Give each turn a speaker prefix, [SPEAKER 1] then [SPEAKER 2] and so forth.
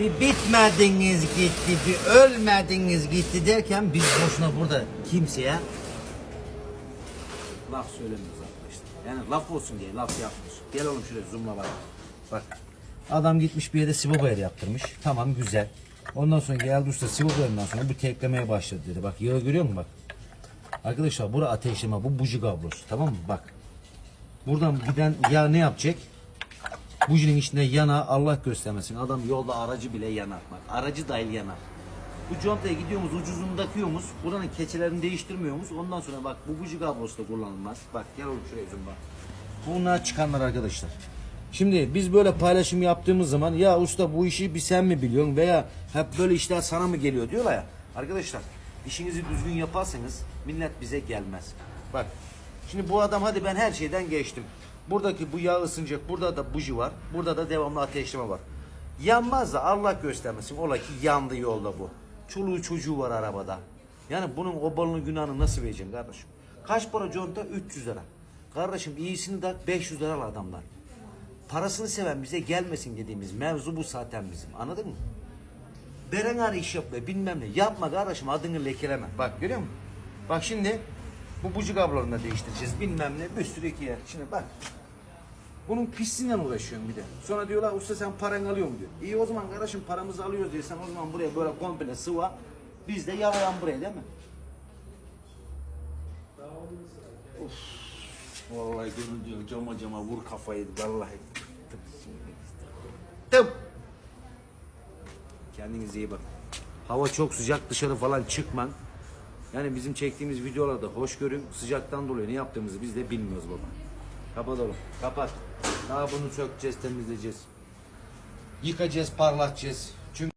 [SPEAKER 1] Bir bitmediniz gitti, bir ölmediniz gitti derken biz boşuna burada kimseye laf söylemiyoruz arkadaşlar. Yani laf olsun diye laf yapmıyoruz. Gel oğlum şuraya zoomla bak. Bak. Adam gitmiş bir yere sıvı boya yaptırmış. Tamam güzel. Ondan sonra geldi usta sıvı boyadan sonra bu teklemeye başladı dedi. Bak yağı görüyor musun bak. Arkadaşlar bura ateşleme bu buji kablosu tamam mı? Bak. Buradan giden yağ ne yapacak? Bujinin içinde yana Allah göstermesin. Adam yolda aracı bile yanar. Bak aracı dahil yanar. Bu contaya gidiyoruz ucuzunu takıyoruz. Buranın keçelerini değiştirmiyoruz. Ondan sonra bak bu buji kablosu da kullanılmaz. Bak gel oğlum şuraya zoom bak. Bunlar çıkanlar arkadaşlar. Şimdi biz böyle paylaşım yaptığımız zaman ya usta bu işi bir sen mi biliyorsun veya hep böyle işler sana mı geliyor diyorlar ya. Arkadaşlar işinizi düzgün yaparsanız millet bize gelmez. Bak şimdi bu adam hadi ben her şeyden geçtim. Buradaki bu yağ ısınacak. Burada da buji var. Burada da devamlı ateşleme var. Yanmaz da Allah göstermesin. Ola ki yandı yolda bu. Çoluğu çocuğu var arabada. Yani bunun o günahını nasıl vereceksin kardeşim? Kaç para conta? 300 lira. Kardeşim iyisini de 500 lira al adamlar. Parasını seven bize gelmesin dediğimiz mevzu bu zaten bizim. Anladın mı? Berenar iş yapma bilmem ne. Yapma kardeşim adını lekeleme. Bak görüyor musun? Bak şimdi bu buji kablolarını da değiştireceğiz bilmem ne bir sürü iki yer. Şimdi bak. Bunun pisliğinden uğraşıyorum bir de. Sonra diyorlar usta sen paranı alıyor mu diyor. İyi o zaman kardeşim paramızı alıyoruz diye sen o zaman buraya böyle komple sıva. Biz de yalayan buraya değil mi? Of. Vallahi gönül diyor cama cama vur kafayı vallahi. Tıp. Kendinize iyi bakın. Hava çok sıcak dışarı falan çıkman. Yani bizim çektiğimiz videolarda hoş görün. Sıcaktan dolayı ne yaptığımızı biz de bilmiyoruz baba. Kapat oğlum. Kapat. Daha bunu sökeceğiz, temizleyeceğiz. Yıkacağız, parlatacağız.